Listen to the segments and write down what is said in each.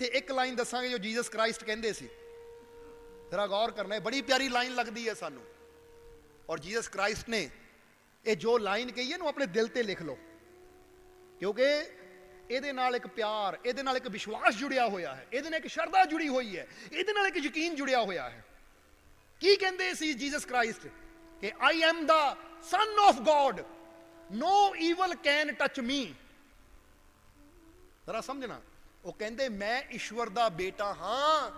ਇੱਥੇ ਇੱਕ ਲਾਈਨ ਦੱਸਾਂਗੇ ਜੋ ਜੀਸਸ ਕ੍ਰਾਈਸਟ ਕਹਿੰਦੇ ਸੀ। ਜ਼ਰਾ ਗੌਰ ਕਰਨਾ ਹੈ ਬੜੀ ਪਿਆਰੀ ਲਾਈਨ ਲੱਗਦੀ ਹੈ ਸਾਨੂੰ। ਔਰ ਜੀਸਸ ਕ੍ਰਾਈਸਟ ਨੇ ਇਹ ਜੋ ਲਾਈਨ ਕਹੀ ਹੈ ਨੂੰ ਆਪਣੇ ਦਿਲ ਤੇ ਲਿਖ ਲਓ। ਕਿਉਂਕਿ ਇਹਦੇ ਨਾਲ ਇੱਕ ਪਿਆਰ, ਇਹਦੇ ਨਾਲ ਇੱਕ ਵਿਸ਼ਵਾਸ ਜੁੜਿਆ ਹੋਇਆ ਹੈ। ਇਹਦੇ ਨਾਲ ਇੱਕ ਸ਼ਰਧਾ ਜੁੜੀ ਹੋਈ ਹੈ। ਇਹਦੇ ਨਾਲ ਇੱਕ ਯਕੀਨ ਜੁੜਿਆ ਹੋਇਆ ਹੈ। ਕੀ ਕਹਿੰਦੇ ਸੀ ਜੀਸਸ ਕ੍ਰਾਈਸਟ? ਕਿ I am the son of God no evil can touch me ਜ਼ਰਾ ਸਮਝਣਾ। ਉਹ ਕਹਿੰਦੇ, ਮੈਂ ਈਸ਼ਵਰ ਦਾ ਬੇਟਾ ਹਾਂ,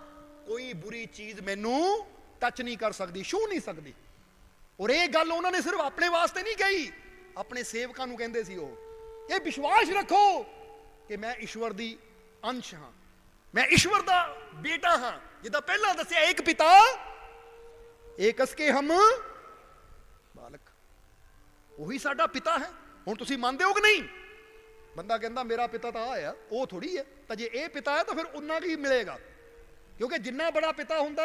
ਕੋਈ ਬੁਰੀ ਚੀਜ਼ ਮੈਨੂੰ ਟੱਚ ਨਹੀਂ ਕਰ ਸਕਦੀ ਛੂ ਨਹੀਂ ਸਕਦੀ। ਔਰ ਇਹ ਗੱਲ ਉਹਨਾਂ ਨੇ ਸਿਰਫ ਆਪਣੇ ਵਾਸਤੇ ਨਹੀਂ ਕਹੀ, ਆਪਣੇ ਸੇਵਕਾਂ ਨੂੰ ਕਹਿੰਦੇ ਸੀ ਉਹ। ਇਹ ਵਿਸ਼ਵਾਸ ਰੱਖੋ ਕਿ ਮੈਂ ਈਸ਼ਵਰ ਦੀ ਅੰਸ਼ ਹਾਂ। ਮੈਂ ਈਸ਼ਵਰ ਦਾ ਬੇਟਾ ਹਾਂ। ਜਿੱਦਾਂ ਪਹਿਲਾਂ ਦੱਸਿਆ, ਇੱਕ ਪਿਤਾ ਏਕਸ ਕੇ ਹਮ ਬਾਲਕ। ਉਹੀ ਸਾਡਾ ਪਿਤਾ ਹੈ। ਹੁਣ ਤੁਸੀਂ ਮੰਨਦੇ ਹੋ ਕਿ ਨਹੀਂ? ਬੰਦਾ ਕਹਿੰਦਾ, ਮੇਰਾ ਪਿਤਾ ਤਾਂ ਆ ਆ, ਉਹ ਥੋੜੀ ਹੈ ਤਾਂ ਜੇ ਇਹ ਪਿਤਾ ਹੈ ਤਾਂ ਫਿਰ ਉਹਨਾਂ ਕੀ ਮਿਲੇਗਾ? ਕਿਉਂਕਿ ਜਿੰਨਾ ਬੜਾ ਪਿਤਾ ਹੁੰਦਾ,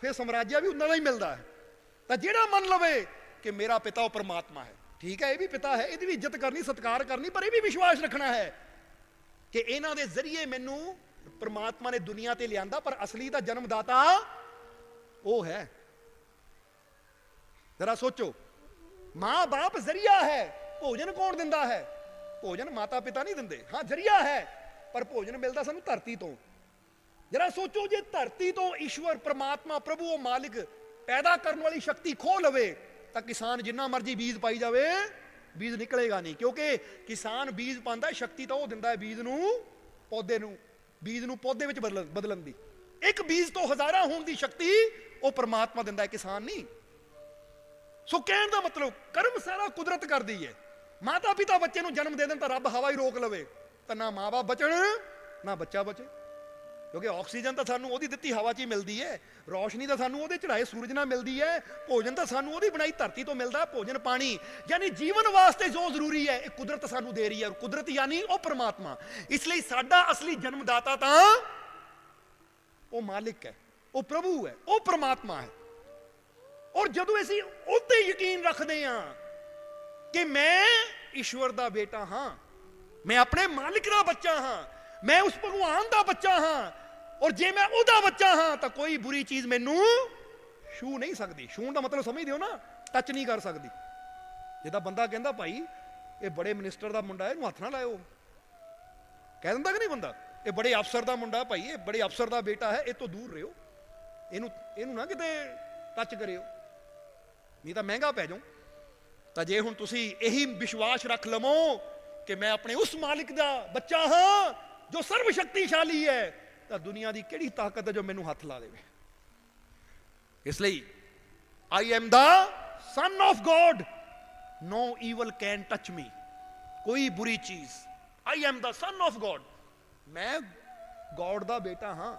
ਫਿਰ ਸਮਰਾਜਿਆ ਵੀ ਉਹਨਾਂ ਦਾ ਹੀ ਮਿਲਦਾ ਹੈ। ਤਾਂ ਜਿਹੜਾ ਮੰਨ ਲਵੇ ਕਿ ਮੇਰਾ ਪਿਤਾ ਉਹ ਪਰਮਾਤਮਾ ਹੈ, ਠੀਕ ਹੈ, ਇਹ ਵੀ ਪਿਤਾ ਹੈ, ਇਹਦੀ ਵੀ ਇੱਜ਼ਤ ਕਰਨੀ, ਸਤਿਕਾਰ ਕਰਨੀ, ਪਰ ਇਹ ਵੀ ਵਿਸ਼ਵਾਸ ਰੱਖਣਾ ਹੈ ਕਿ ਇਹਨਾਂ ਦੇ ਜ਼ਰੀਏ ਮੈਨੂੰ ਪਰਮਾਤਮਾ ਨੇ ਦੁਨੀਆ ਤੇ ਲਿਆਂਦਾ, ਪਰ ਅਸਲੀ ਦਾ ਜਨਮਦਾਤਾ ਉਹ ਹੈ। ਜ਼ਰਾ ਸੋਚੋ ਮਾਂ ਬਾਪ ਜ਼ਰੀਆ ਹੈ, ਭੋਜਨ ਕੌਣ ਦਿੰਦਾ ਹੈ? ਭੋਜਨ ਮਾਤਾ ਪਿਤਾ ਨਹੀਂ ਦਿੰਦੇ। ਹਾਂ, ਜ਼ਰੀਆ ਹੈ, ਪਰ ਭੋਜਨ ਮਿਲਦਾ ਸਾਨੂੰ ਧਰਤੀ ਤੋਂ। ਜਰਾ ਸੋਚੋ ਜੇ ਧਰਤੀ ਤੋਂ ਈਸ਼ਵਰ, ਪ੍ਰਮਾਤਮਾ, ਪ੍ਰਭੂ, ਉਹ ਮਾਲਿਕ ਪੈਦਾ ਕਰਨ ਵਾਲੀ ਸ਼ਕਤੀ ਖੋ ਲਵੇ, ਤਾਂ ਕਿਸਾਨ ਜਿੰਨਾ ਮਰਜ਼ੀ ਬੀਜ ਪਾਈ ਜਾਵੇ, ਬੀਜ ਨਿਕਲੇਗਾ ਨਹੀਂ। ਕਿਉਂਕਿ ਕਿਸਾਨ ਬੀਜ ਪਾਉਂਦਾ, ਸ਼ਕਤੀ ਤਾਂ ਉਹ ਦਿੰਦਾ ਹੈ ਬੀਜ ਨੂੰ, ਪੌਦੇ ਨੂੰ, ਬੀਜ ਨੂੰ ਪੌਦੇ ਵਿੱਚ ਬਦਲਣ ਬਦਲਣ ਦੀ। ਇੱਕ ਬੀਜ ਤੋਂ ਹਜ਼ਾਰਾਂ ਹੋਣ ਦੀ ਸ਼ਕਤੀ ਉਹ ਪ੍ਰਮਾਤਮਾ ਦਿੰਦਾ ਹੈ, ਕਿਸਾਨ ਨਹੀਂ। ਸੋ ਕਹਿਣ ਦਾ ਮਤਲਬ, ਕਰਮ ਸਾਰਾ ਕੁਦਰਤ ਕਰਦੀ ਹੈ। ਮਾਤਾ ਪਿਤਾ ਬੱਚੇ ਨੂੰ ਜਨਮ ਦੇ ਦੇਣ ਤਾਂ ਰੱਬ ਹਵਾ ਹੀ ਰੋਕ ਲਵੇ। ਤਾਂ ਨਾ ਮਾਂ-ਬਾਪ ਬਚਣ, ਨਾ ਬੱਚਾ ਬਚੇ। ਕਿਉਂਕਿ ਆਕਸੀਜਨ ਤਾਂ ਸਾਨੂੰ ਉਹਦੀ ਦਿੱਤੀ ਹਵਾ 'ਚ ਹੀ ਮਿਲਦੀ ਹੈ ਰੋਸ਼ਨੀ ਤਾਂ ਸਾਨੂੰ ਉਹਦੇ ਚੜਾਏ ਸੂਰਜ ਨਾਲ ਮਿਲਦੀ ਹੈ ਭੋਜਨ ਤਾਂ ਸਾਨੂੰ ਉਹਦੀ ਬਣਾਈ ਧਰਤੀ ਤੋਂ ਮਿਲਦਾ, ਭੋਜਨ ਪਾਣੀ। ਯਾਨੀ ਜੀਵਨ ਵਾਸਤੇ ਜੋ ਜ਼ਰੂਰੀ ਹੈ ਇਹ ਕੁਦਰਤ ਸਾਨੂੰ ਦੇ ਰਹੀ ਹੈ ਕੁਦਰਤ ਯਾਨੀ ਉਹ ਪ੍ਰਮਾਤਮਾ। ਇਸ ਲਈ ਸਾਡਾ ਅਸਲੀ ਜਨਮਦਾਤਾ ਤਾਂ ਉਹ ਮਾਲਿਕ ਹੈ, ਉਹ ਪ੍ਰਭੂ ਹੈ, ਉਹ ਪ੍ਰਮਾਤਮਾ ਹੈ। ਔਰ ਜਦੋਂ ਅਸੀਂ ਉੱਤੇ ਯਕੀਨ ਰੱਖਦੇ ਹਾਂ ਕਿ ਮੈਂ ਈਸ਼ਵਰ ਦਾ ਬੇਟਾ ਹਾਂ। ਮੈਂ ਆਪਣੇ ਮਾਲਿਕ ਦਾ ਬੱਚਾ ਹਾਂ। ਮੈਂ ਉਸ ਭਗਵਾਨ ਦਾ ਬੱਚਾ ਹਾਂ। ਔਰ ਜੇ ਮੈਂ ਉਹਦਾ ਬੱਚਾ ਹਾਂ, ਤਾਂ ਕੋਈ ਬੁਰੀ ਚੀਜ਼ ਮੈਨੂੰ ਛੂ ਨਹੀਂ ਸਕਦੀ। ਛੂਣ ਦਾ ਮਤਲਬ ਸਮਝਦੇ ਹੋ ਨਾ ਟੱਚ ਨਹੀਂ ਕਰ ਸਕਦੀ। ਜਿਹਦਾ ਬੰਦਾ ਕਹਿੰਦਾ, ਭਾਈ, ਇਹ ਬੜੇ ਮਿਨਿਸਟਰ ਦਾ ਮੁੰਡਾ ਹੈ, ਇਹਨੂੰ ਹੱਥ ਨਾ ਲਾਇਓ। ਕਹਿ ਦਿੰਦਾ ਕਿ ਨਹੀਂ ਬੰਦਾ? ਇਹ ਬੜੇ ਅਫਸਰ ਦਾ ਮੁੰਡਾ ਭਾਈ, ਇਹ ਬੜੇ ਅਫਸਰ ਦਾ ਬੇਟਾ ਹੈ, ਇਹ ਤੋਂ ਦੂਰ ਰਹੋ। ਇਹਨੂੰ ਇਹਨੂੰ ਨਾ ਕਿਤੇ ਟੱਚ ਕਰਿਓ। ਨਹੀਂ ਤਾਂ ਮਹਿੰਗਾ ਪੈ ਜਾਊ। ਤਾਂ ਜੇ ਹੁਣ ਤੁਸੀਂ ਇਹੀ ਵਿਸ਼ਵਾਸ ਰੱਖ ਲਵੋ ਕਿ ਮੈਂ ਆਪਣੇ ਉਸ ਮਾਲਿਕ ਦਾ ਬੱਚਾ ਹਾਂ, ਜੋ ਸਰਵ ਸ਼ਕਤੀਸ਼ਾਲੀ ਹੈ, ਤਾਂ ਦੁਨੀਆ ਦੀ ਕਿਹੜੀ ਤਾਕਤ ਹੈ ਜੋ ਮੈਨੂੰ ਹੱਥ ਲਾ ਦੇਵੇ? ਇਸ ਲਈ I am the son of God no evil can touch me ਕੋਈ ਬੁਰੀ ਚੀਜ਼। I am the son of God ਮੈਂ ਗੋਡ ਦਾ ਬੇਟਾ ਹਾਂ।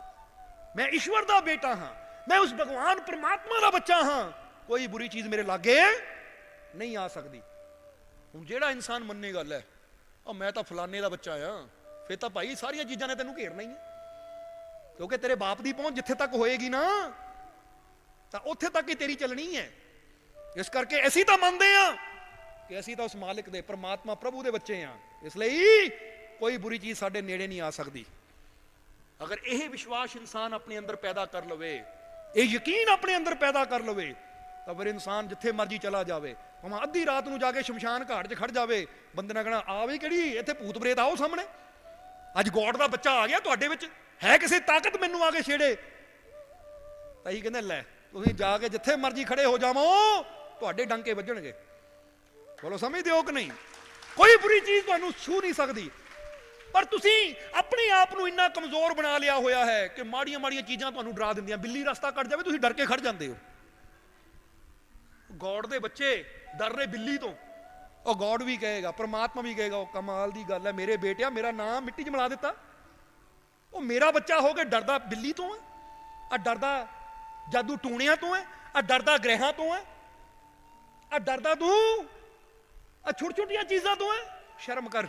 ਮੈਂ ਈਸ਼ਵਰ ਦਾ ਬੇਟਾ ਹਾਂ। ਮੈਂ ਉਸ ਭਗਵਾਨ ਪਰਮਾਤਮਾ ਦਾ ਬੱਚਾ ਹਾਂ। ਕੋਈ ਬੁਰੀ ਚੀਜ਼ ਮੇਰੇ ਲਾਗੇ ਨਹੀਂ ਆ ਸਕਦੀ। ਹੁਣ ਜਿਹੜਾ ਇਨਸਾਨ ਮੰਨੇ ਗੱਲ ਹੈ ਉਹ ਮੈਂ ਤਾਂ ਫਲਾਣੇ ਦਾ ਬੱਚਾ ਆ, ਫੇਰ ਤਾਂ ਭਾਈ ਸਾਰੀਆਂ ਚੀਜ਼ਾਂ ਨੇ ਤੈਨੂੰ ਘੇਰਨਾ ਹੀ ਹੈ ਕਿਉਂਕਿ ਤੇਰੇ ਬਾਪ ਦੀ ਪਹੁੰਚ ਜਿੱਥੇ ਤੱਕ ਹੋਏਗੀ ਨਾ, ਤਾਂ ਉੱਥੇ ਤੱਕ ਹੀ ਤੇਰੀ ਚੱਲਣੀ ਹੈ। ਇਸ ਕਰਕੇ ਅਸੀਂ ਤਾਂ ਮੰਨਦੇ ਆ ਕਿ ਅਸੀਂ ਤਾਂ ਉਸ ਮਾਲਿਕ ਦੇ, ਪਰਮਾਤਮਾ ਪ੍ਰਭੂ ਦੇ ਬੱਚੇ ਆ ਇਸ ਲਈ ਕੋਈ ਬੁਰੀ ਚੀਜ਼ ਸਾਡੇ ਨੇੜੇ ਨਹੀਂ ਆ ਸਕਦੀ। ਅਗਰ ਇਹ ਵਿਸ਼ਵਾਸ ਇਨਸਾਨ ਆਪਣੇ ਅੰਦਰ ਪੈਦਾ ਕਰ ਲਵੇ, ਇਹ ਯਕੀਨ ਆਪਣੇ ਅੰਦਰ ਪੈਦਾ ਕਰ ਲਵੇ ਤਾਂ ਫਿਰ ਇਨਸਾਨ ਜਿੱਥੇ ਮਰਜ਼ੀ ਚਲਾ ਜਾਵੇ। ਭਾਵੇਂ ਅੱਧੀ ਰਾਤ ਨੂੰ ਜਾ ਕੇ ਸ਼ਮਸ਼ਾਨ ਘਾਟ 'ਚ ਖੜ ਜਾਵੇ, ਬੰਦੇ ਨੇ ਕਹਣਾ, ਆ ਵੀ ਕਿਹੜੀ, ਇੱਥੇ ਭੂਤ ਪ੍ਰੇਤ ਆਓ ਸਾਹਮਣੇ। ਅੱਜ ਗੋਡ ਦਾ ਬੱਚਾ ਆ ਗਿਆ ਤੁਹਾਡੇ ਵਿੱਚ, ਹੈ ਕਿਸੇ ਤਾਕਤ ਮੈਨੂੰ ਆ ਕੇ ਛੇੜੇ? ਤਾਂ ਹੀ ਕਹਿੰਦੇ, ਲੈ, ਤੁਸੀਂ ਜਾ ਕੇ ਜਿੱਥੇ ਮਰਜ਼ੀ ਖੜੇ ਹੋ ਜਾਵੋ, ਤੁਹਾਡੇ ਡੰਕੇ ਵੱਜਣਗੇ। ਬੋਲੋ, ਸਮਝਦੇ ਹੋ ਕਿ ਨਹੀਂ? ਕੋਈ ਬੁਰੀ ਚੀਜ਼ ਤੁਹਾਨੂੰ ਛੂ ਨਹੀਂ ਸਕਦੀ। ਪਰ ਤੁਸੀਂ ਆਪਣੇ ਆਪ ਨੂੰ ਇੰਨਾ ਕਮਜ਼ੋਰ ਬਣਾ ਲਿਆ ਹੋਇਆ ਹੈ ਕਿ ਮਾੜੀਆਂ ਮਾੜੀਆਂ ਚੀਜ਼ਾਂ ਤੁਹਾਨੂੰ ਡਰਾ ਦਿੰਦੀਆਂ। ਬਿੱਲੀ ਰਸਤਾ ਕੱਟ ਜਾਵੇ, ਤੁਸੀਂ ਡਰ ਕੇ ਖੜ ਜਾਂਦੇ ਹੋ। ਗੋਡ ਦੇ ਬੱਚੇ ਡਰ ਰਹੇ ਬਿੱਲੀ ਤੋਂ। ਉਹ ਗੋਡ ਵੀ ਕਹੇਗਾ, ਪਰਮਾਤਮਾ ਵੀ ਕਹੇਗਾ, ਉਹ ਕਮਾਲ ਦੀ ਗੱਲ ਹੈ, ਮੇਰੇ ਬੇਟਿਆ, ਮੇਰਾ ਨਾਮ ਮਿੱਟੀ 'ਚ ਮਿਲਾ ਦਿੱਤਾ। ਉਹ ਮੇਰਾ ਬੱਚਾ ਹੋ ਕੇ ਡਰਦਾ ਬਿੱਲੀ ਤੋਂ ਹੈ ਆ ਡਰਦਾ ਜਾਦੂ ਟੂਣਿਆਂ ਤੋਂ ਹੈ ਆ ਡਰਦਾ ਗ੍ਰਹਿਾਂ ਤੋਂ ਹੈ ਆ ਡਰਦਾ ਤੂੰ ਆ ਛੋਟੀ ਛੋਟੀਆਂ ਚੀਜ਼ਾਂ ਤੋਂ ਹੈ। ਸ਼ਰਮ ਕਰ,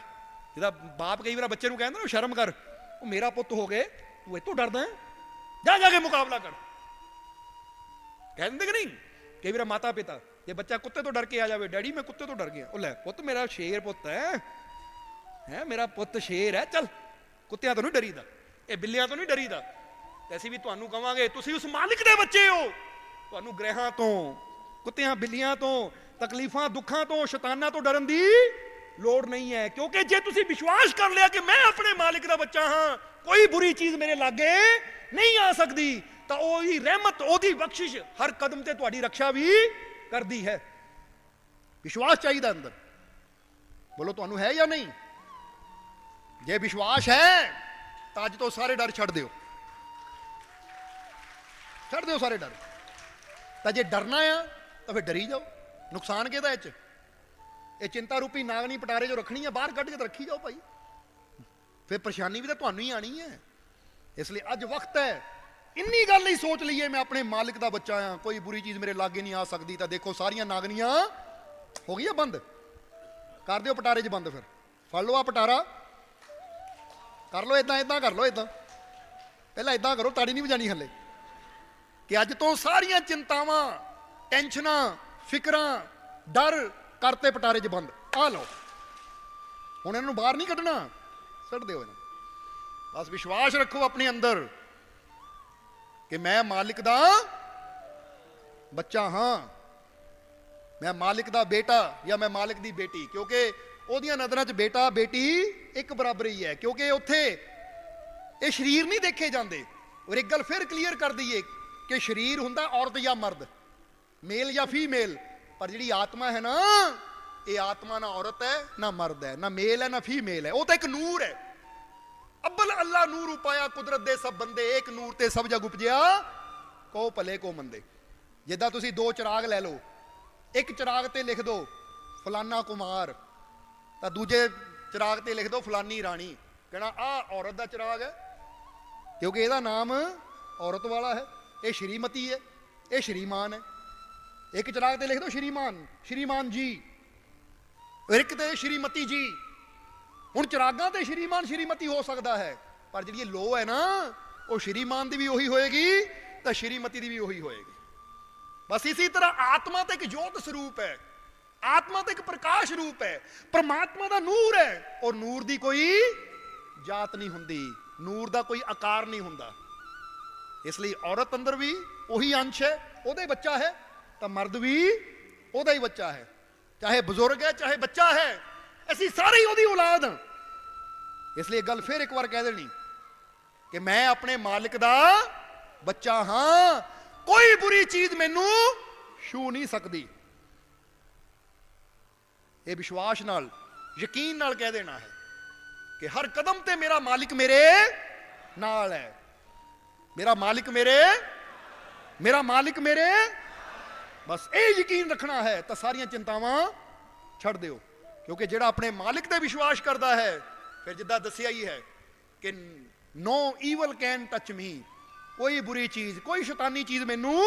ਜਿਹਦਾ ਬਾਪ ਕਈ ਵਾਰ ਬੱਚੇ ਨੂੰ ਕਹਿੰਦਾ ਨਾ, ਸ਼ਰਮ ਕਰ, ਉਹ ਮੇਰਾ ਪੁੱਤ ਹੋ ਗਏ ਤੂੰ ਇਹ ਤੋਂ ਡਰਦਾ ਹੈ। ਜਾ ਜਾ ਕੇ ਮੁਕਾਬਲਾ ਕਰ। ਕਹਿ ਦਿੰਦੇ ਕਿ ਨਹੀਂ? ਕਈ ਵਾਰ ਮਾਤਾ ਪਿਤਾ ਜੇ ਬੱਚਾ ਕੁੱਤੇ ਤੋਂ ਡਰ ਕੇ ਆ ਜਾਵੇ, ਡੈਡੀ, ਮੈਂ ਕੁੱਤੇ ਤੋਂ ਡਰ ਗਿਆ। ਉਹ ਲੈ ਪੁੱਤ, ਮੇਰਾ ਸ਼ੇਰ ਪੁੱਤ ਹੈ। ਹੈ, ਮੇਰਾ ਪੁੱਤ ਸ਼ੇਰ ਹੈ? ਚੱਲ, ਕੁੱਤਿਆਂ ਤੋਂ ਨਹੀਂ ਡਰੀਦਾ। ਇਹ ਬਿੱਲਿਆਂ ਤੋਂ ਨਹੀਂ ਡਰੀਦਾ। ਤੇ ਅਸੀਂ ਵੀ ਤੁਹਾਨੂੰ ਕਵਾਂਗੇ, ਤੁਸੀਂ ਉਸ ਮਾਲਿਕ ਦੇ ਬੱਚੇ ਹੋ। ਤੁਹਾਨੂੰ ਗ੍ਰਹਿਾਂ ਤੋਂ, ਕੁੱਤਿਆਂ, ਬਿੱਲੀਆਂ ਤੋਂ, ਤਕਲੀਫਾਂ, ਦੁੱਖਾਂ ਤੋਂ, ਸ਼ੈਤਾਨਾਂ ਤੋਂ ਡਰਨ ਦੀ ਲੋੜ ਨਹੀਂ ਹੈ। ਕਿਉਂਕਿ ਜੇ ਤੁਸੀਂ ਵਿਸ਼ਵਾਸ ਕਰ ਲਿਆ ਕਿ ਮੈਂ ਆਪਣੇ ਮਾਲਿਕ ਦਾ ਬੱਚਾ ਹਾਂ, ਕੋਈ ਬੁਰੀ ਚੀਜ਼ ਮੇਰੇ ਲਾਗੇ ਨਹੀਂ ਆ ਸਕਦੀ। ਤਾਂ ਉਹਦੀ ਰਹਿਮਤ ਉਹਦੀ ਬਖਸ਼ਿਸ਼ ਹਰ ਕਦਮ ਤੇ ਤੁਹਾਡੀ ਰੱਖਿਆ ਵੀ ਕਰਦੀ ਹੈ। ਵਿਸ਼ਵਾਸ ਚਾਹੀਦਾ ਅੰਦਰ। ਬੋਲੋ, ਤੁਹਾਨੂੰ ਹੈ ਜਾਂ ਨਹੀਂ? ਜੇ ਵਿਸ਼ਵਾਸ ਹੈ, ਤਾਂ ਅੱਜ ਤੋਂ ਸਾਰੇ ਡਰ ਛੱਡ ਦਿਓ। ਛੱਡ ਦਿਓ ਸਾਰੇ ਡਰ। ਤਾਂ ਜੇ ਡਰਨਾ ਆ, ਤਾਂ ਫਿਰ ਡਰੀ ਜਾਓ। ਨੁਕਸਾਨ ਕਿਹਦਾ ਇਹ ਚ? ਇਹ ਚਿੰਤਾ ਰੂਪੀ ਨਾਗਨੀ ਪਟਾਰੇ ਜੋ ਰੱਖਣੀ ਆ, ਬਾਹਰ ਕੱਢ ਕੇ ਤਾਂ ਰੱਖੀ ਜਾਓ ਭਾਈ। ਫਿਰ ਪਰੇਸ਼ਾਨੀ ਵੀ ਤਾਂ ਤੁਹਾਨੂੰ ਹੀ ਆਣੀ ਹੈ। ਇਸ ਲਈ ਅੱਜ ਵਕਤ ਹੈ। ਇੰਨੀ ਗੱਲ ਹੀ ਸੋਚ ਲਈਏ ਮੈਂ ਆਪਣੇ ਮਾਲਿਕ ਦਾ ਬੱਚਾ ਆ, ਕੋਈ ਬੁਰੀ ਚੀਜ਼ ਮੇਰੇ ਲਾਗੇ ਨਹੀਂ ਆ ਸਕਦੀ, ਤਾਂ ਦੇਖੋ ਸਾਰੀਆਂ ਨਾਗਨੀਆਂ ਹੋ ਗਈਆਂ ਬੰਦ। ਕਰ ਦਿਓ ਪਟਾਰੇ 'ਚ ਬੰਦ ਫਿਰ। ਫੜ ਲਓ ਆ ਪਟਾਰਾ। ਕਰ ਲਓ ਇਦਾਂ ਇਦਾਂ ਕਰ ਲਓ ਇਦਾਂ ਪਹਿਲਾਂ ਇਦਾਂ ਕਰੋ, ਤਾੜੀ ਨਹੀਂ ਵਜਾਣੀ ਹੱਲੇ। ਕਿ ਅੱਜ ਤੋਂ ਸਾਰੀਆਂ ਚਿੰਤਾਵਾਂ, ਟੈਨਸ਼ਨਾਂ, ਫਿਕਰਾਂ, ਡਰ ਕਰਤੇ ਪਟਾਰੇ 'ਚ ਬੰਦ। ਆ ਲਓ। ਹੁਣ ਇਹਨਾਂ ਨੂੰ ਬਾਹਰ ਨਹੀਂ ਕੱਢਣਾ। ਛੱਡ ਦਿਓ ਇਹਨਾਂ ਬਸ ਵਿਸ਼ਵਾਸ ਰੱਖੋ ਆਪਣੇ ਅੰਦਰ। ਕਿ ਮੈਂ ਮਾਲਿਕ ਦਾ ਬੱਚਾ ਹਾਂ। ਮੈਂ ਮਾਲਿਕ ਦਾ ਬੇਟਾ ਜਾਂ ਮੈਂ ਮਾਲਿਕ ਦੀ ਬੇਟੀ, ਕਿਉਂਕਿ ਉਹਦੀਆਂ ਨਜ਼ਰਾਂ 'ਚ ਬੇਟਾ, ਬੇਟੀ ਇੱਕ ਬਰਾਬਰ ਹੀ ਹੈ, ਕਿਉਂਕਿ ਉੱਥੇ ਇਹ ਸਰੀਰ ਨਹੀਂ ਦੇਖੇ ਜਾਂਦੇ। ਔਰ ਇੱਕ ਗੱਲ ਫਿਰ ਕਲੀਅਰ ਕਰ ਦਈਏ ਕਿ ਸਰੀਰ ਹੁੰਦਾ ਔਰਤ ਜਾਂ ਮਰਦ ਮੇਲ ਜਾਂ ਫੀਮੇਲ ਪਰ ਜਿਹੜੀ ਆਤਮਾ ਹੈ ਨਾ, ਇਹ ਆਤਮਾ ਨਾ ਔਰਤ ਹੈ, ਨਾ ਮਰਦ ਹੈ, ਨਾ ਮੇਲ ਹੈ, ਨਾ ਫੀਮੇਲ ਹੈ। ਉਹ ਤਾਂ ਇੱਕ ਨੂਰ ਹੈ। ਅੱਬਲ ਅੱਲਾ ਨੂਰ ਉਪਾਇਆ, ਕੁਦਰਤ ਦੇ ਸਭ ਬੰਦੇ ਇੱਕ ਨੂਰ ਤੇ ਸਭ ਜਗ ਉਪਜਿਆ। ਕੋ ਭਲੇ ਕੋ ਮੰਦੇ। ਜਿੱਦਾਂ ਤੁਸੀਂ ਦੋ ਚਿਰਾਗ ਲੈ ਲਓ, ਇੱਕ ਚਿਰਾਗ ਤੇ ਲਿਖ ਦਿਓ ਫਲਾਨਾ ਕੁਮਾਰ। ਤਾਂ ਦੂਜੇ ਚਿਰਾਗ ਤੇ ਲਿਖ ਦਿਓ ਫਲਾਨੀ ਰਾਣੀ। ਕਹਿਣਾ ਆ ਔਰਤ ਦਾ ਚਿਰਾਗ ਹੈ, ਕਿਉਂਕਿ ਇਹਦਾ ਨਾਮ ਔਰਤ ਵਾਲਾ ਹੈ, ਇਹ ਸ਼੍ਰੀਮਤੀ ਹੈ, ਇਹ ਸ਼੍ਰੀਮਾਨ ਹੈ। ਇੱਕ ਚਿਰਾਗ ਤੇ ਲਿਖ ਦਿਓ ਸ਼੍ਰੀਮਾਨ ਸ਼੍ਰੀਮਾਨ ਜੀ। ਇੱਕ ਤੇ ਸ਼੍ਰੀਮਤੀ ਜੀ। ਹੁਣ ਚਿਰਾਗਾਂ ਤੇ ਸ਼੍ਰੀਮਾਨ ਸ਼੍ਰੀਮਤੀ ਹੋ ਸਕਦਾ ਹੈ, ਪਰ ਜਿਹੜੀ ਇਹ ਲੋ ਹੈ ਨਾ, ਉਹ ਸ਼੍ਰੀਮਾਨ ਦੀ ਵੀ ਉਹੀ ਹੋਏਗੀ ਤਾਂ ਸ਼੍ਰੀਮਤੀ ਦੀ ਵੀ ਉਹੀ ਹੋਏਗੀ। ਬਸ ਇਸੇ ਤਰ੍ਹਾਂ ਆਤਮਾ ਤੇ ਇੱਕ ਜੋਤ ਸਰੂਪ ਹੈ, ਆਤਮਾ ਤੇ ਇੱਕ ਪ੍ਰਕਾਸ਼ ਰੂਪ ਹੈ, ਪਰਮਾਤਮਾ ਦਾ ਨੂਰ ਹੈ, ਔਰ ਨੂਰ ਦੀ ਕੋਈ ਜਾਤ ਨਹੀਂ ਹੁੰਦੀ, ਨੂਰ ਦਾ ਕੋਈ ਆਕਾਰ ਨਹੀਂ ਹੁੰਦਾ। ਇਸ ਲਈ ਔਰਤ ਅੰਦਰ ਵੀ ਉਹੀ ਅੰਸ਼ ਹੈ, ਉਹਦੇ ਬੱਚਾ ਹੈ, ਤਾਂ ਮਰਦ ਵੀ ਉਹਦਾ ਹੀ ਬੱਚਾ ਹੈ। ਚਾਹੇ ਬਜ਼ੁਰਗ ਹੈ, ਚਾਹੇ ਬੱਚਾ ਹੈ ਅਸੀਂ ਸਾਰੇ ਹੀ ਉਹਦੀ ਔਲਾਦ ਹਾਂ। ਇਸ ਲਈ ਗੱਲ ਫਿਰ ਇੱਕ ਵਾਰ ਕਹਿ ਦੇਣੀ ਕਿ ਮੈਂ ਆਪਣੇ ਮਾਲਿਕ ਦਾ ਬੱਚਾ ਹਾਂ। ਕੋਈ ਬੁਰੀ ਚੀਜ਼ ਮੈਨੂੰ ਛੂ ਨਹੀਂ ਸਕਦੀ। ਇਹ ਵਿਸ਼ਵਾਸ ਨਾਲ, ਯਕੀਨ ਨਾਲ ਕਹਿ ਦੇਣਾ ਹੈ ਕਿ ਹਰ ਕਦਮ ਤੇ ਮੇਰਾ ਮਾਲਿਕ ਮੇਰੇ ਨਾਲ ਹੈ। ਮੇਰਾ ਮਾਲਿਕ ਮੇਰੇ, ਮੇਰਾ ਮਾਲਿਕ ਮੇਰੇ। ਬਸ ਇਹ ਯਕੀਨ ਰੱਖਣਾ ਹੈ ਤਾਂ ਸਾਰੀਆਂ ਚਿੰਤਾਵਾਂ ਛੱਡ ਦਿਓ। ਕਿਉਂਕਿ ਜਿਹੜਾ ਆਪਣੇ ਮਾਲਿਕ ਤੇ ਵਿਸ਼ਵਾਸ ਕਰਦਾ ਹੈ, ਫਿਰ ਜਿੱਦਾਂ ਦੱਸਿਆ ਹੀ ਹੈ ਕਿ no evil can touch me ਕੋਈ ਬੁਰੀ ਚੀਜ਼, ਕੋਈ ਸ਼ੈਤਾਨੀ ਚੀਜ਼ ਮੈਨੂੰ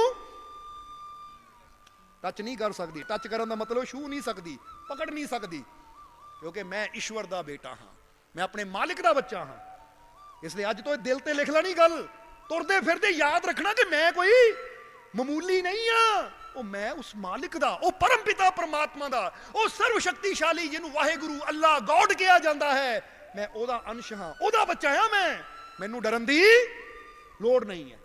ਟੱਚ ਨਹੀਂ ਕਰ ਸਕਦੀ। ਟੱਚ ਕਰਨ ਦਾ ਮਤਲਬ ਛੂ ਨਹੀਂ ਸਕਦੀ, ਪਕੜ ਨਹੀਂ ਸਕਦੀ, ਕਿਉਂਕਿ ਮੈਂ ਈਸ਼ਵਰ ਦਾ ਬੇਟਾ ਹਾਂ। ਮੈਂ ਆਪਣੇ ਮਾਲਿਕ ਦਾ ਬੱਚਾ ਹਾਂ। ਇਸ ਲਈ ਅੱਜ ਤੋਂ ਇਹ ਦਿਲ ਤੇ ਲਿਖ ਲੈਣੀ ਗੱਲ। ਤੁਰਦੇ ਫਿਰਦੇ ਯਾਦ ਰੱਖਣਾ ਕਿ ਮੈਂ ਕੋਈ ਮਾਮੂਲੀ ਨਹੀਂ ਆ ਉਹ ਮੈਂ ਉਸ ਮਾਲਿਕ ਦਾ, ਉਹ ਪਰਮ ਪਿਤਾ ਪਰਮਾਤਮਾ ਦਾ, ਉਹ ਸਰਵ ਸ਼ਕਤੀਸ਼ਾਲੀ ਜਿਹਨੂੰ ਵਾਹਿਗੁਰੂ ਅੱਲਾ ਗੋਡ ਕਿਹਾ ਜਾਂਦਾ ਹੈ। ਮੈਂ ਉਹਦਾ ਅੰਸ਼ ਹਾਂ, ਉਹਦਾ ਬੱਚਾ ਹਾਂ ਮੈਂ। ਮੈਨੂੰ ਡਰਨ ਦੀ ਲੋੜ ਨਹੀਂ ਹੈ।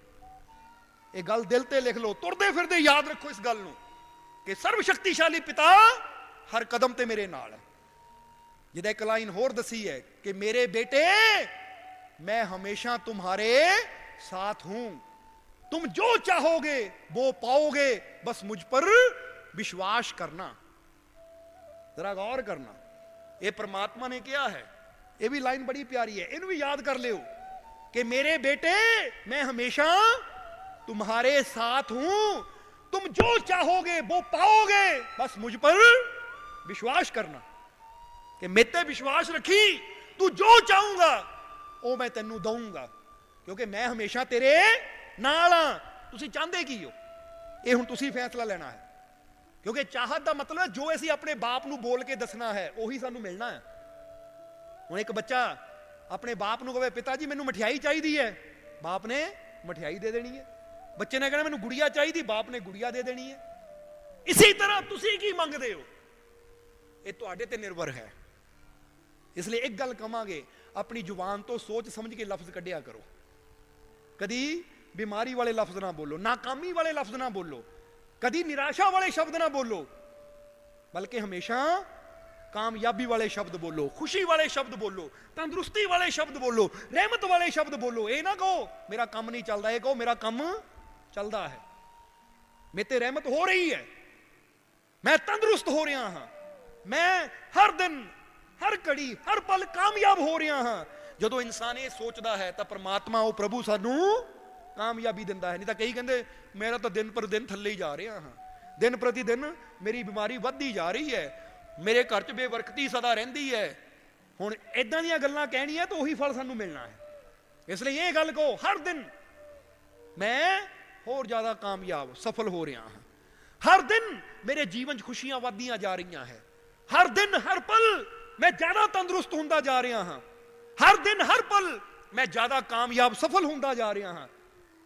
ਇਹ ਗੱਲ ਦਿਲ ਤੇ ਲਿਖ ਲਓ, ਤੁਰਦੇ ਫਿਰਦੇ ਯਾਦ ਰੱਖੋ ਇਸ ਗੱਲ ਨੂੰ ਕਿ ਸਰਵ ਸ਼ਕਤੀਸ਼ਾਲੀ ਪਿਤਾ ਹਰ ਕਦਮ ਤੇ ਮੇਰੇ ਨਾਲ ਹੈ। ਜਿਹਦਾ ਇੱਕ ਲਾਈਨ ਹੋਰ ਦਸੀ ਹੈ ਕਿ ਮੇਰੇ ਬੇਟੇ, ਮੈਂ ਹਮੇਸ਼ਾ ਤੁਹਾਡੇ ਸਾਥ ਹੂੰ। तुम जो चाहोगे, वो पाओगे। बस मुझ पर विश्वास करना। जरा गौर करना। ये परमात्मा ने किया है। ये भी लाइन बड़ी प्यारी है। इन भी याद कर ले कि मेरे बेटे, मैं हमेशा तुम्हारे साथ हूँ। तुम जो चाहोगे, वो पाओगे। बस मुझ पर विश्वास करना कि मेरे विश्वास रखी। तू जो चाहूँगा, वो मैं तेनू दऊँगा क्योंकि मैं हमेशा तेरे ਨਾਲ ਆ, ਤੁਸੀਂ ਚਾਹੁੰਦੇ ਕੀ ਹੋ? ਇਹ ਹੁਣ ਤੁਸੀਂ ਫੈਸਲਾ ਲੈਣਾ ਹੈ। ਕਿਉਂਕਿ ਚਾਹਤ ਦਾ ਮਤਲਬ ਹੈ ਜੋ ਅਸੀਂ ਆਪਣੇ ਬਾਪ ਨੂੰ ਬੋਲ ਕੇ ਦੱਸਣਾ ਹੈ, ਉਹੀ ਸਾਨੂੰ ਮਿਲਣਾ ਹੈ। ਹੁਣ ਇੱਕ ਬੱਚਾ ਆਪਣੇ ਬਾਪ ਨੂੰ ਕਹੇ ਪਿਤਾ ਜੀ, ਮੈਨੂੰ ਮਠਿਆਈ ਚਾਹੀਦੀ ਹੈ। ਬਾਪ ਨੇ ਮਠਿਆਈ ਦੇ ਦੇਣੀ ਹੈ। ਬੱਚੇ ਨੇ ਕਹਿਣਾ, ਮੈਨੂੰ ਗੁੜੀਆ ਚਾਹੀਦੀ, ਬਾਪ ਨੇ ਗੁੜੀਆ ਦੇ ਦੇਣੀ ਹੈ। ਇਸੇ ਤਰ੍ਹਾਂ ਤੁਸੀਂ ਕੀ ਮੰਗਦੇ ਹੋ? ਇਹ ਤੁਹਾਡੇ ਤੇ ਨਿਰਭਰ ਹੈ। ਇਸ ਲਈ ਇੱਕ ਗੱਲ ਕਵਾਂਗੇ, ਆਪਣੀ ਜ਼ੁਬਾਨ ਤੋਂ ਸੋਚ ਸਮਝ ਕੇ ਲਫ਼ਜ਼ ਕੱਢਿਆ ਕਰੋ। ਕਦੀ ਬਿਮਾਰੀ ਵਾਲੇ ਲਫ਼ਜ਼ ਨਾ ਬੋਲੋ, ਨਾਕਾਮੀ ਵਾਲੇ ਲਫ਼ਜ਼ ਨਾ ਬੋਲੋ, ਕਦੀ ਨਿਰਾਸ਼ਾ ਵਾਲੇ ਸ਼ਬਦ ਨਾ ਬੋਲੋ, ਬਲਕਿ ਹਮੇਸ਼ਾ ਕਾਮਯਾਬੀ ਵਾਲੇ ਸ਼ਬਦ ਬੋਲੋ, ਖੁਸ਼ੀ ਵਾਲੇ ਸ਼ਬਦ ਬੋਲੋ, ਤੰਦਰੁਸਤੀ ਵਾਲੇ ਸ਼ਬਦ ਬੋਲੋ, ਰਹਿਮਤ ਵਾਲੇ ਸ਼ਬਦ ਬੋਲੋ, ਇਹ ਨਾ ਕਹੋ, ਮੇਰਾ ਕੰਮ ਨਹੀਂ ਚੱਲਦਾ, ਇਹ ਕਹੋ, ਮੇਰਾ ਕੰਮ ਚੱਲਦਾ ਹੈ। ਮੇਰੇ ਤੇ ਰਹਿਮਤ ਹੋ ਰਹੀ ਹੈ। ਮੈਂ ਤੰਦਰੁਸਤ ਹੋ ਰਿਹਾ ਹਾਂ। ਮੈਂ ਹਰ ਦਿਨ, ਹਰ ਘੜੀ, ਹਰ ਪਲ ਕਾਮਯਾਬ ਹੋ ਰਿਹਾ ਹਾਂ। ਜਦੋਂ ਇਨਸਾਨ ਇਹ ਸੋਚਦਾ ਹੈ, ਤਾਂ ਪਰਮਾਤਮਾ ਉਹ ਪ੍ਰਭੂ ਸਾਨੂੰ ਕਾਮਯਾਬੀ ਦਿੰਦਾ ਹੈ। ਨਹੀਂ ਤਾਂ ਕਈ ਕਹਿੰਦੇ, ਮੇਰਾ ਤਾਂ ਦਿਨ ਪਰ ਦਿਨ ਥੱਲੇ ਹੀ ਜਾ ਰਿਹਾ ਹਾਂ। ਦਿਨ ਪ੍ਰਤੀ ਦਿਨ ਮੇਰੀ ਬਿਮਾਰੀ ਵੱਧਦੀ ਜਾ ਰਹੀ ਹੈ। ਮੇਰੇ ਘਰ 'ਚ ਬੇਵਰਕਤੀ ਸਦਾ ਰਹਿੰਦੀ ਹੈ। ਹੁਣ ਇਦਾਂ ਦੀਆਂ ਗੱਲਾਂ ਕਹਿਣੀਆਂ ਤਾਂ ਉਹੀ ਫਲ ਸਾਨੂੰ ਮਿਲਣਾ ਹੈ। ਇਸ ਲਈ ਇਹ ਗੱਲ ਕਹੋ, ਹਰ ਦਿਨ ਮੈਂ ਹੋਰ ਜ਼ਿਆਦਾ ਕਾਮਯਾਬ, ਸਫਲ ਹੋ ਰਿਹਾ ਹਾਂ। ਹਰ ਦਿਨ ਮੇਰੇ ਜੀਵਨ 'ਚ ਖੁਸ਼ੀਆਂ ਵੱਧਦੀਆਂ ਜਾ ਰਹੀਆਂ ਹੈ। ਹਰ ਦਿਨ ਹਰ ਪਲ ਮੈਂ ਜ਼ਿਆਦਾ ਤੰਦਰੁਸਤ ਹੁੰਦਾ ਜਾ ਰਿਹਾ ਹਾਂ। ਹਰ ਦਿਨ ਹਰ ਪਲ ਮੈਂ ਜ਼ਿਆਦਾ ਕਾਮਯਾਬ, ਸਫਲ ਹੁੰਦਾ ਜਾ ਰਿਹਾ ਹਾਂ।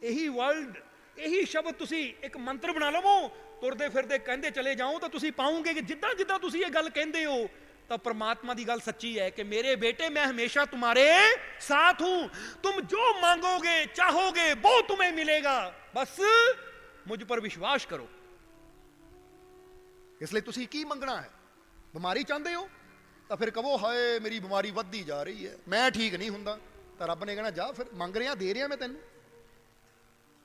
ਇਹੀ ਵਰਲਡ ਇਹੀ ਸ਼ਬਦ ਤੁਸੀਂ ਇੱਕ ਮੰਤਰ ਬਣਾ ਲਵੋ ਤੁਰਦੇ ਫਿਰਦੇ ਕਹਿੰਦੇ ਚਲੇ ਜਾਓ ਤਾਂ ਤੁਸੀਂ ਪਾਉਂਗੇ ਕਿ ਜਿੱਦਾਂ ਜਿੱਦਾਂ ਤੁਸੀਂ ਇਹ ਗੱਲ ਕਹਿੰਦੇ ਹੋ ਤਾਂ ਪ੍ਰਮਾਤਮਾ ਦੀ ਗੱਲ ਸੱਚੀ ਹੈ ਕਿ ਮੇਰੇ ਬੇਟੇ मैं हमेशा तुम्हारे साथ हूं तुम जो मांगोगे चाहोगे वो तुम्हें मिलेगा बस मुझ पर विश्वास करो ਇਸ ਲਈ ਤੁਸੀਂ ਕੀ ਮੰਗਣਾ ਹੈ ਬਿਮਾਰੀ ਚਾਹੁੰਦੇ ਹੋ ਤਾਂ ਫਿਰ ਕਹੋ ਹਾਏ ਮੇਰੀ ਬਿਮਾਰੀ ਵੱਧਦੀ ਜਾ ਰਹੀ ਹੈ ਮੈਂ ਠੀਕ ਨਹੀਂ ਹੁੰਦਾ ਤਾਂ ਰੱਬ ਨੇ ਕਹਿਣਾ ਜਾ ਫਿਰ ਮੰਗ ਰਿਹਾ ਦੇ ਰਿਹਾ ਮੈਂ ਤੈਨੂੰ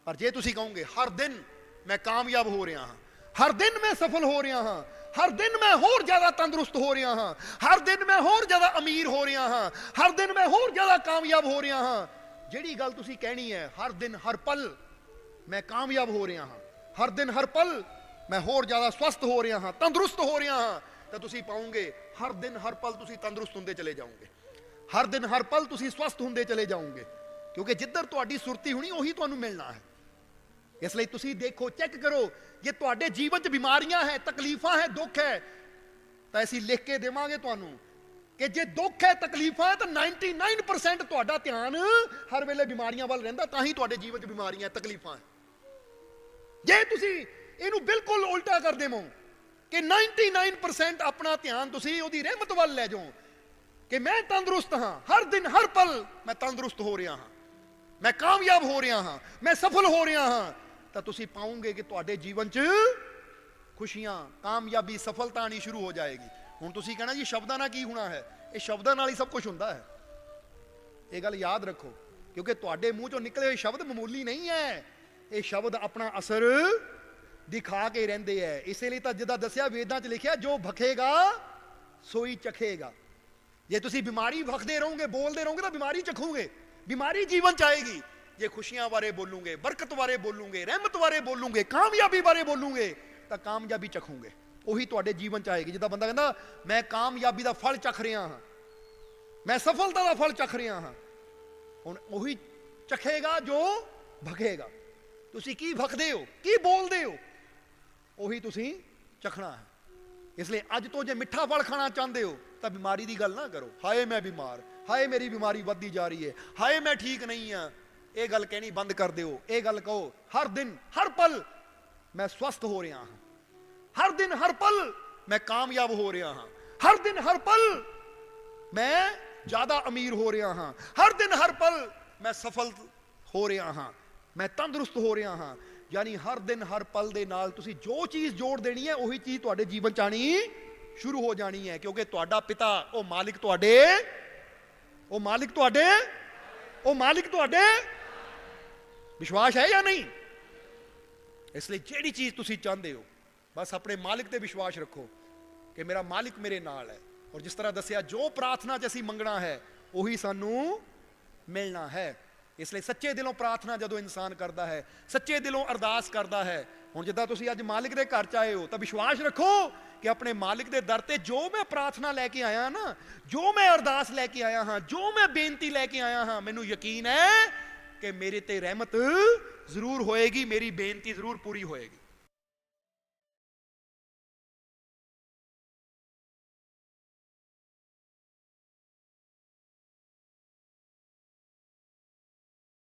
ਪਰ ਜੇ ਤੁਸੀਂ ਕਹੋਗੇ, ਹਰ ਦਿਨ ਮੈਂ ਕਾਮਯਾਬ ਹੋ ਰਿਹਾ ਹਾਂ, ਹਰ ਦਿਨ ਮੈਂ ਸਫਲ ਹੋ ਰਿਹਾ ਹਾਂ, ਹਰ ਦਿਨ ਮੈਂ ਹੋਰ ਜ਼ਿਆਦਾ ਤੰਦਰੁਸਤ ਹੋ ਰਿਹਾ ਹਾਂ, ਹਰ ਦਿਨ ਮੈਂ ਹੋਰ ਜ਼ਿਆਦਾ ਅਮੀਰ ਹੋ ਰਿਹਾ ਹਾਂ, ਹਰ ਦਿਨ ਮੈਂ ਹੋਰ ਜ਼ਿਆਦਾ ਕਾਮਯਾਬ ਹੋ ਰਿਹਾ ਹਾਂ, ਜਿਹੜੀ ਗੱਲ ਤੁਸੀਂ ਕਹਿਣੀ ਹੈ, ਹਰ ਦਿਨ ਹਰ ਪਲ ਮੈਂ ਕਾਮਯਾਬ ਹੋ ਰਿਹਾ ਹਾਂ, ਹਰ ਦਿਨ ਹਰ ਪਲ ਮੈਂ ਹੋਰ ਜ਼ਿਆਦਾ ਸਵਸਥ ਹੋ ਰਿਹਾ ਹਾਂ, ਤੰਦਰੁਸਤ ਹੋ ਰਿਹਾ ਹਾਂ, ਤਾਂ ਤੁਸੀਂ ਪਾਉਂਗੇ, ਹਰ ਦਿਨ ਹਰ ਪਲ ਤੁਸੀਂ ਤੰਦਰੁਸਤ ਹੁੰਦੇ ਚਲੇ ਜਾਓਗੇ, ਹਰ ਦਿਨ ਹਰ ਪਲ ਤੁਸੀਂ ਸਵਸਥ ਹੁੰਦੇ ਚਲੇ ਜਾਓਗੇ, ਕਿਉਂਕਿ ਜਿੱਧਰ ਤੁਹਾਡੀ ਸੁਰਤੀ ਹੋਣੀ, ਉਹੀ ਤੁਹਾਨੂੰ ਮਿਲਣਾ ਹੈ। ਇਸ ਲਈ ਤੁਸੀਂ ਦੇਖੋ ਚੈੱਕ ਕਰੋ, ਜੇ ਤੁਹਾਡੇ ਜੀਵਨ 'ਚ ਬਿਮਾਰੀਆਂ ਹੈ, ਤਕਲੀਫਾਂ ਹੈ, ਦੁੱਖ ਹੈ, ਤਾਂ ਅਸੀਂ ਲਿਖ ਕੇ ਦੇਵਾਂਗੇ ਤੁਹਾਨੂੰ ਕਿ ਜੇ ਦੁੱਖ ਹੈ, ਤਕਲੀਫਾਂ ਤਾਂ 99% ਤੁਹਾਡਾ ਧਿਆਨ ਹਰ ਵੇਲੇ ਬਿਮਾਰੀਆਂ ਵੱਲ ਰਹਿੰਦਾ, ਤਾਂ ਹੀ ਤੁਹਾਡੇ ਜੀਵਨ 'ਚ ਬਿਮਾਰੀਆਂ ਤਕਲੀਫਾਂ ਹੈ। ਜੇ ਤੁਸੀਂ ਇਹਨੂੰ ਬਿਲਕੁਲ ਉਲਟਾ ਕਰ ਦੇਵੋ ਕਿ 99% ਆਪਣਾ ਧਿਆਨ ਤੁਸੀਂ ਉਹਦੀ ਰਹਿਮਤ ਵੱਲ ਲੈ ਜਾਓ ਕਿ ਮੈਂ ਤੰਦਰੁਸਤ ਹਾਂ, ਹਰ ਦਿਨ, ਹਰ ਪਲ ਮੈਂ ਤੰਦਰੁਸਤ ਹੋ ਰਿਹਾ ਹਾਂ, ਮੈਂ ਕਾਮਯਾਬ ਹੋ ਰਿਹਾ ਹਾਂ, ਮੈਂ ਸਫਲ ਹੋ ਰਿਹਾ ਹਾਂ ਤਾਂ ਤੁਸੀਂ ਪਾਉਂਗੇ ਕਿ ਤੁਹਾਡੇ ਜੀਵਨ 'ਚ ਖੁਸ਼ੀਆਂ, ਕਾਮਯਾਬੀ, ਸਫਲਤਾ ਆਣੀ ਸ਼ੁਰੂ ਹੋ ਜਾਏਗੀ। ਹੁਣ ਤੁਸੀਂ ਕਹਿਣਾ ਜੀ, ਸ਼ਬਦਾਂ ਨਾਲ ਕੀ ਹੋਣਾ ਹੈ? ਇਹ ਸ਼ਬਦਾਂ ਨਾਲ ਹੀ ਸਭ ਕੁਝ ਹੁੰਦਾ ਹੈ। ਇਹ ਗੱਲ ਯਾਦ ਰੱਖੋ, ਕਿਉਂਕਿ ਤੁਹਾਡੇ ਮੂੰਹ ਚੋਂ ਨਿਕਲੇ ਹੋਏ ਸ਼ਬਦ ਮਾਮੂਲੀ ਨਹੀਂ ਹੈ। ਇਹ ਸ਼ਬਦ ਆਪਣਾ ਅਸਰ ਦਿਖਾ ਕੇ ਰਹਿੰਦੇ ਐ ਇਸੇ ਲਈ ਤਾਂ ਜਿੱਦਾਂ ਦੱਸਿਆ, ਵੇਦਾਂ 'ਚ ਲਿਖਿਆ, ਜੋ ਭਖੇਗਾ, ਸੋਈ ਚਖੇਗਾ। ਜੇ ਤੁਸੀਂ ਬਿਮਾਰੀ ਭਖਦੇ ਰਹੋਗੇ, ਬੋਲਦੇ ਰਹੋਗੇ, ਤਾਂ ਬਿਮਾਰੀ ਚਖੋਗੇ। ਬਿਮਾਰੀ ਜੀਵਨ ਚ ਆਏਗੀ। ਜੇ ਖੁਸ਼ੀਆਂ ਬਾਰੇ ਬੋਲੂਗੇ, ਬਰਕਤ ਬਾਰੇ ਬੋਲੂਗੇ, ਰਹਿਮਤ ਬਾਰੇ ਬੋਲੂਗੇ, ਕਾਮਯਾਬੀ ਬਾਰੇ ਬੋਲੂਗੇ, ਤਾਂ ਕਾਮਯਾਬੀ ਚਖੋਗੇ। ਉਹੀ ਤੁਹਾਡੇ ਜੀਵਨ ਚ ਆਏਗੀ। ਜਿੱਦਾਂ ਬੰਦਾ ਕਹਿੰਦਾ, ਮੈਂ ਕਾਮਯਾਬੀ ਦਾ ਫਲ ਚਖ ਰਿਹਾ ਹਾਂ। ਮੈਂ ਸਫਲਤਾ ਦਾ ਫਲ ਚਖ ਰਿਹਾ ਹਾਂ। ਹੁਣ ਉਹੀ ਚਖੇਗਾ ਜੋ ਭਗੇਗਾ ਤੁਸੀਂ ਕੀ ਭਖਦੇ ਹੋ? ਕੀ ਬੋਲਦੇ ਹੋ? ਉਹੀ ਤੁਸੀਂ ਚਖਣਾ ਹੈ। ਇਸ ਲਈ ਅੱਜ ਤੋਂ ਜੇ ਮਿੱਠਾ ਫਲ ਖਾਣਾ ਚਾਹੁੰਦੇ ਹੋ, ਤਾਂ ਬਿਮਾਰੀ ਦੀ ਗੱਲ ਨਾ ਕਰੋ। ਹਾਏ ਮੈਂ ਬਿਮਾਰ, ਹਾਏ ਮੇਰੀ ਬਿਮਾਰੀ ਵੱਧਦੀ ਜਾ ਰਹੀ ਹੈ, ਹਾਏ ਮੈਂ ਠੀਕ ਨਹੀਂ ਆ ਇਹ ਗੱਲ ਕਹਿਣੀ ਬੰਦ ਕਰ ਦਿਓ। ਇਹ ਗੱਲ ਕਹੋ, ਹਰ ਦਿਨ, ਹਰ ਪਲ ਮੈਂ ਸਵਸਥ ਹੋ ਰਿਹਾ ਹਾਂ। ਹਰ ਦਿਨ, ਹਰ ਪਲ ਮੈਂ ਕਾਮਯਾਬ ਹੋ ਰਿਹਾ ਹਾਂ। ਹਰ ਦਿਨ, ਹਰ ਪਲ ਮੈਂ ਜ਼ਿਆਦਾ ਅਮੀਰ ਹੋ ਰਿਹਾ ਹਾਂ। ਹਰ ਦਿਨ, ਹਰ ਪਲ ਮੈਂ ਸਫਲ ਹੋ ਰਿਹਾ ਹਾਂ। ਮੈਂ ਤੰਦਰੁਸਤ ਹੋ ਰਿਹਾ ਹਾਂ। ਯਾਨੀ ਹਰ ਦਿਨ, ਹਰ ਪਲ ਦੇ ਨਾਲ ਤੁਸੀਂ ਜੋ ਚੀਜ਼ ਜੋੜ ਦੇਣੀ ਹੈ, ਉਹੀ ਚੀਜ਼ ਤੁਹਾਡੇ ਜੀਵਨ ਚ ਆਣੀ ਸ਼ੁਰੂ ਹੋ ਜਾਣੀ ਹੈ। ਕਿਉਂਕਿ ਤੁਹਾਡਾ ਪਿਤਾ, ਉਹ ਮਾਲਿਕ ਤੁਹਾਡੇ, ਉਹ ਮਾਲਿਕ ਤੁਹਾਡੇ, ਉਹ ਮਾਲਿਕ ਤੁਹਾਡੇ ਵਿਸ਼ਵਾਸ ਹੈ ਜਾਂ ਨਹੀਂ? ਇਸ ਲਈ ਜਿਹੜੀ ਚੀਜ਼ ਤੁਸੀਂ ਚਾਹੁੰਦੇ ਹੋ, ਬਸ ਆਪਣੇ ਮਾਲਿਕ ਤੇ ਵਿਸ਼ਵਾਸ ਰੱਖੋ ਕਿ ਮੇਰਾ ਮਾਲਿਕ ਮੇਰੇ ਨਾਲ ਹੈ। ਔਰ ਜਿਸ ਤਰ੍ਹਾਂ ਦੱਸਿਆ, ਜੋ ਪ੍ਰਾਰਥਨਾ 'ਚ ਅਸੀਂ ਮੰਗਣਾ ਹੈ, ਉਹੀ ਸਾਨੂੰ ਮਿਲਣਾ ਹੈ। ਇਸ ਲਈ ਸੱਚੇ ਦਿਲੋਂ ਪ੍ਰਾਰਥਨਾ ਜਦੋਂ ਇਨਸਾਨ ਕਰਦਾ ਹੈ, ਸੱਚੇ ਦਿਲੋਂ ਅਰਦਾਸ ਕਰਦਾ ਹੈ, ਹੁਣ ਜਿੱਦਾਂ ਤੁਸੀਂ ਅੱਜ ਮਾਲਿਕ ਦੇ ਘਰ 'ਚ ਆਏ ਹੋ, ਤਾਂ ਵਿਸ਼ਵਾਸ ਰੱਖੋ ਕਿ ਆਪਣੇ ਮਾਲਿਕ ਦੇ ਦਰ ਤੇ ਜੋ ਮੈਂ ਪ੍ਰਾਰਥਨਾ ਲੈ ਕੇ ਆਇਆ ਨਾ, ਜੋ ਮੈਂ ਅਰਦਾਸ ਲੈ ਕੇ ਆਇਆ ਹਾਂ, ਜੋ ਮੈਂ ਬੇਨਤੀ ਲੈ ਕੇ ਆਇਆ ਹਾਂ, ਮੈਨੂੰ ਯਕੀਨ ਹੈ ਕਿ ਮੇਰੇ ਤੇ ਰਹਿਮਤ ਜ਼ਰੂਰ ਹੋਏਗੀ ਮੇਰੀ ਬੇਨਤੀ ਜ਼ਰੂਰ ਪੂਰੀ ਹੋਏਗੀ।